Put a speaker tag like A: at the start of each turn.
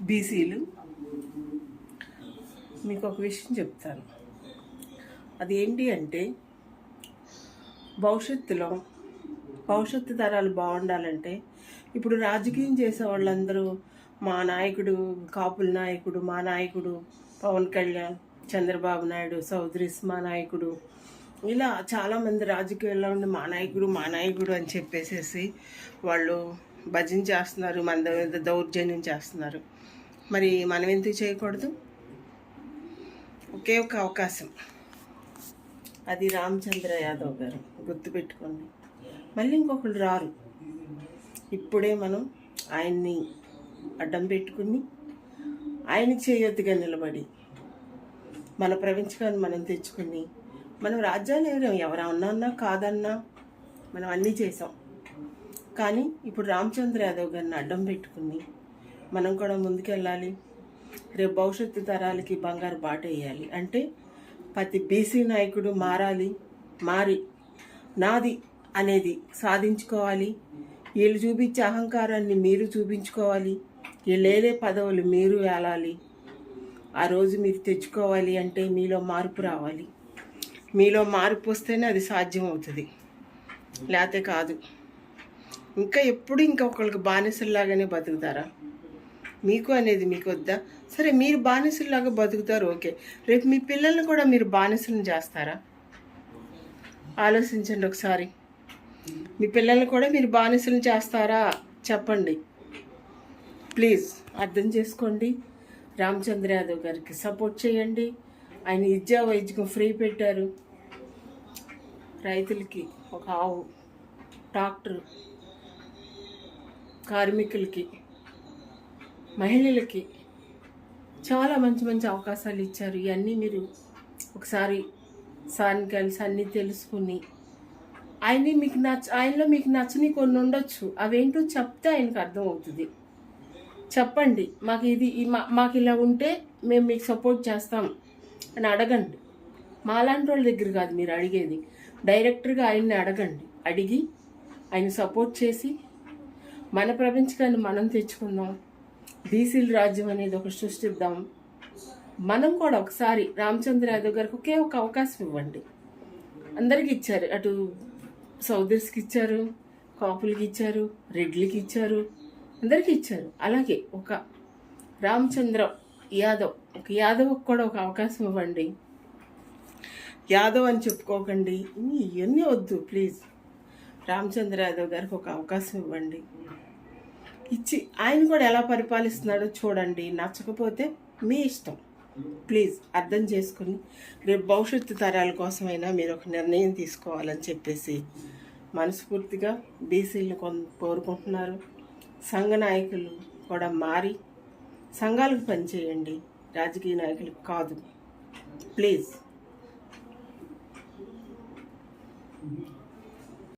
A: బీసీలు. మీకు ఒక విషయం చెప్తాను. అది ఏంటి అంటే భవిష్యత్తులో భవిష్యత్తు తరాలు బాగుండాలంటే ఇప్పుడు రాజకీయం చేసే వాళ్ళందరూ మా నాయకుడు కాపుల నాయకుడు మా నాయకుడు పవన్ కళ్యాణ్ చంద్రబాబు నాయుడు చౌదరిస్ మా నాయకుడు ఇలా చాలామంది రాజకీయాల్లో ఉండి మా నాయకుడు మా నాయకుడు అని చెప్పేసేసి వాళ్ళు భజన చేస్తున్నారు మన మీద దౌర్జన్యం చేస్తున్నారు. మరి మనం ఎందుకు చేయకూడదు? ఒకే ఒక అవకాశం. అది రామచంద్ర యాదవ్ గారు గుర్తుపెట్టుకోండి. మళ్ళీ ఇంకొకళ్ళు రారు. ఇప్పుడే మనం ఆయన్ని అడ్డం పెట్టుకుని ఆయన చేయొద్దుగా నిలబడి మన ప్రపంచకాన్ని మనం తెచ్చుకుని మనం రాజ్యాలు ఎవరన్నా ఎవరు అన్నా కాదన్నా మనం అన్నీ చేసాం. కానీ ఇప్పుడు రామచంద్ర యాదవ్ గారిని అడ్డం పెట్టుకుని మనం కూడా ముందుకెళ్ళాలి. రేపు భవిష్యత్తు తరాలకి బంగారు బాట వేయాలి. అంటే ప్రతి బీసీ నాయకుడు మారాలి మారి నాది అనేది సాధించుకోవాలి. వీళ్ళు చూపించే అహంకారాన్ని మీరు చూపించుకోవాలి. వీళ్ళేదే పదవులు మీరు వేలాలి ఆ రోజు మీరు తెచ్చుకోవాలి అంటే మీలో మార్పు రావాలి. మీలో మార్పు వస్తేనే అది సాధ్యం అవుతుంది లేకపోతే కాదు. ఇంకా ఎప్పుడు ఇంకొకరికి బానిసల్లాగానే బతుకుతారా? మీకు అనేది మీకు వద్దా? సరే మీరు బానిసల్లాగా బతుకుతారు ఓకే. రేపు మీ పిల్లల్ని కూడా మీరు బానిసలను చేస్తారా? ఆలోచించండి ఒకసారి. మీ పిల్లల్ని కూడా మీరు బానిసలు చేస్తారా? చెప్పండి. ప్లీజ్ అర్థం చేసుకోండి. రామచంద్ర యాదవ్ గారికి సపోర్ట్ చేయండి. ఆయన విద్యా వైద్యం ఫ్రీ పెట్టారు. రైతులకి ఒక ఆవు డాక్టర్ కార్మికులకి మహిళలకి చాలా మంచి మంచి అవకాశాలు ఇచ్చారు. ఇవన్నీ మీరు ఒకసారి సార్ని కలిసి అన్నీ తెలుసుకుని ఆయన్ని మీకు నచ్చ ఆయనలో మీకు నచ్చని కొన్ని ఉండొచ్చు. అవేంటో చెప్తే ఆయనకు అర్థం అవుతుంది చెప్పండి మాకు ఇది మా- మాకు ఇలా ఉంటే మేము మీకు సపోర్ట్ చేస్తాం అని అడగండి. మాలాంటి వాళ్ళ దగ్గర కాదు మీరు అడిగేది. డైరెక్టర్గా ఆయన్ని అడగండి. అడిగి ఆయన సపోర్ట్ చేసి మన ప్రపంచకాన్ని మనం తెచ్చుకుందాం. బీసీల రాజ్యం అనేది ఒక సృష్టిద్దాం. మనం కూడా ఒకసారి రామచంద్ర యాదవ్ గారికి ఒకే ఒక అవకాశం ఇవ్వండి. అందరికి ఇచ్చారు. అటు సౌదర్స్కి ఇచ్చారు కాపులకి ఇచ్చారు రెడ్లకి ఇచ్చారు. అందరికీ ఇచ్చారు. అలాగే ఒక రామచంద్ర యాదవ్ ఒక యాదవ్ కూడా ఒక అవకాశం ఇవ్వండి. యాదవ్ అని చెప్పుకోకండి. ఇవన్నీ వద్దు ప్లీజ్. రామచంద్ర యాదవ్ గారికి ఒక అవకాశం ఇవ్వండి. ఇచ్చి ఆయన కూడా ఎలా పరిపాలిస్తున్నాడో చూడండి. నచ్చకపోతే మీ ఇష్టం. ప్లీజ్ అర్థం చేసుకుని రేపు భవిష్యత్తు తరాల కోసమైనా మీరు ఒక నిర్ణయం తీసుకోవాలని చెప్పేసి మనస్ఫూర్తిగా బీసీలు కొంత కోరుకుంటున్నారు. సంఘ నాయకులు కూడా మారి సంఘాలకు పనిచేయండి. రాజకీయ నాయకులకు కాదు. ప్లీజ్.